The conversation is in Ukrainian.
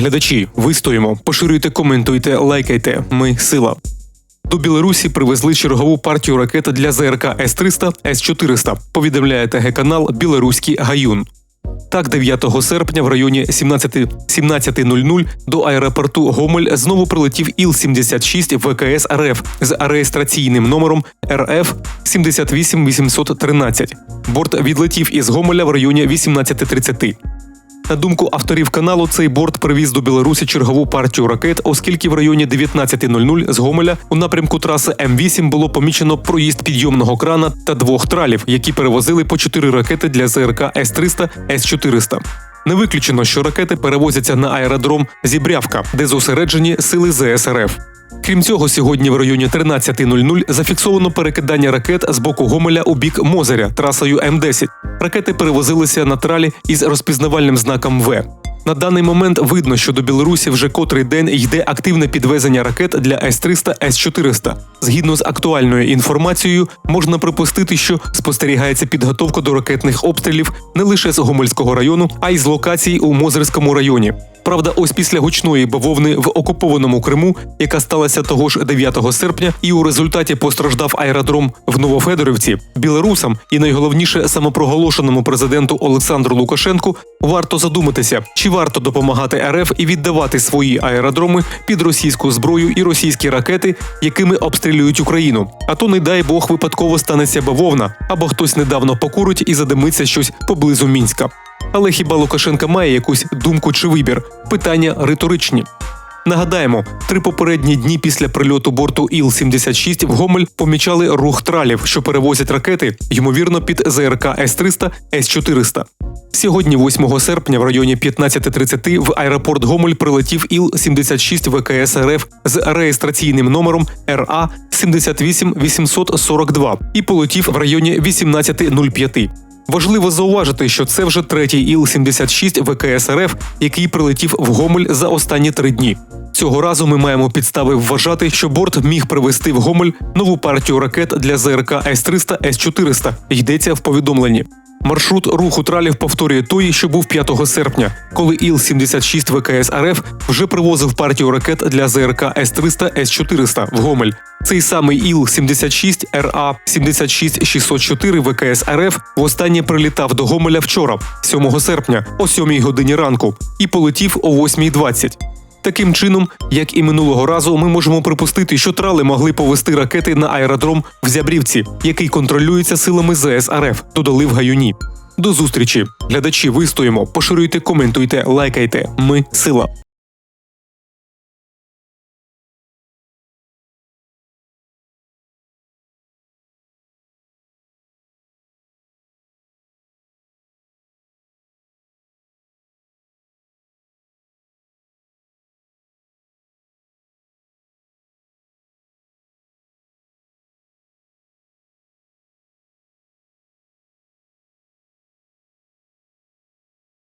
Глядачі, вистоїмо, поширюйте, коментуйте, лайкайте. Ми сила. До Білорусі привезли чергову партію ракет для ЗРК С-300, С-400, повідомляє ТГ-канал Білоруський Гаюн. Так, 9 серпня в районі 17 17.00 до аеропорту Гомель знову прилетів Іл-76 ВКС РФ з реєстраційним номером РФ 78813. Борт відлетів із Гомеля в районі 18.30. На думку авторів каналу, цей борт привіз до Білорусі чергову партію ракет, оскільки в районі 19.00 з Гомеля у напрямку траси М8 було помічено проїзд підйомного крана та двох тралів, які перевозили по чотири ракети для ЗРК С-300, С-400. Не виключено, що ракети перевозяться на аеродром Зібрявка, де зосереджені сили ЗСРФ. Крім цього, сьогодні в районі 13.00 зафіксовано перекидання ракет з боку Гомеля у бік Мозеря трасою М10. Ракети перевозилися на тралі із розпізнавальним знаком В. На даний момент видно, що до Білорусі вже котрий день йде активне підвезення ракет для С-300, С-400. Згідно з актуальною інформацією, можна припустити, що спостерігається підготовка до ракетних обстрілів не лише з Гомельського району, а й з локацій у Мозерському районі. Правда, ось після гучної бавовни в окупованому Криму, яка сталася того ж 9 серпня, і у результаті постраждав аеродром в Новофедорівці, білорусам і найголовніше самопроголошеному президенту Олександру Лукашенку варто задуматися, чи варто допомагати РФ і віддавати свої аеродроми під російську зброю і російські ракети, якими обстрілюють Україну. А то, не дай Бог, випадково станеться бавовна, або хтось недавно покурить і задимиться щось поблизу мінська. Але хіба Лукашенка має якусь думку чи вибір? Питання риторичні. Нагадаємо, три попередні дні після прильоту борту Іл-76 в Гомель помічали рух тралів, що перевозять ракети, ймовірно, під ЗРК С-300, С-400. Сьогодні, 8 серпня, в районі 15.30 в аеропорт Гомель прилетів Іл-76 ВКС РФ з реєстраційним номером РА 78842 і полетів в районі 18.05. Важливо зауважити, що це вже третій Іл-76 ВКС РФ, який прилетів в Гомель за останні три дні. Цього разу ми маємо підстави вважати, що борт міг привезти в Гомель нову партію ракет для ЗРК С-300, С-400. Йдеться в повідомленні. Маршрут руху тралів повторює той, що був 5 серпня, коли Іл-76 ВКС РФ вже привозив партію ракет для ЗРК С-300, С-400 в Гомель. Цей самий Іл-76 РА 76604 ВКС РФ востаннє прилітав до Гомеля вчора, 7 серпня, о 7 годині ранку, і полетів о 8.20. Таким чином, як і минулого разу, ми можемо припустити, що трали могли повести ракети на аеродром в Зябрівці, який контролюється силами ЗС РФ, додали в Гаюні. До зустрічі, глядачі, вистоїмо, поширюйте, коментуйте, лайкайте. Ми сила.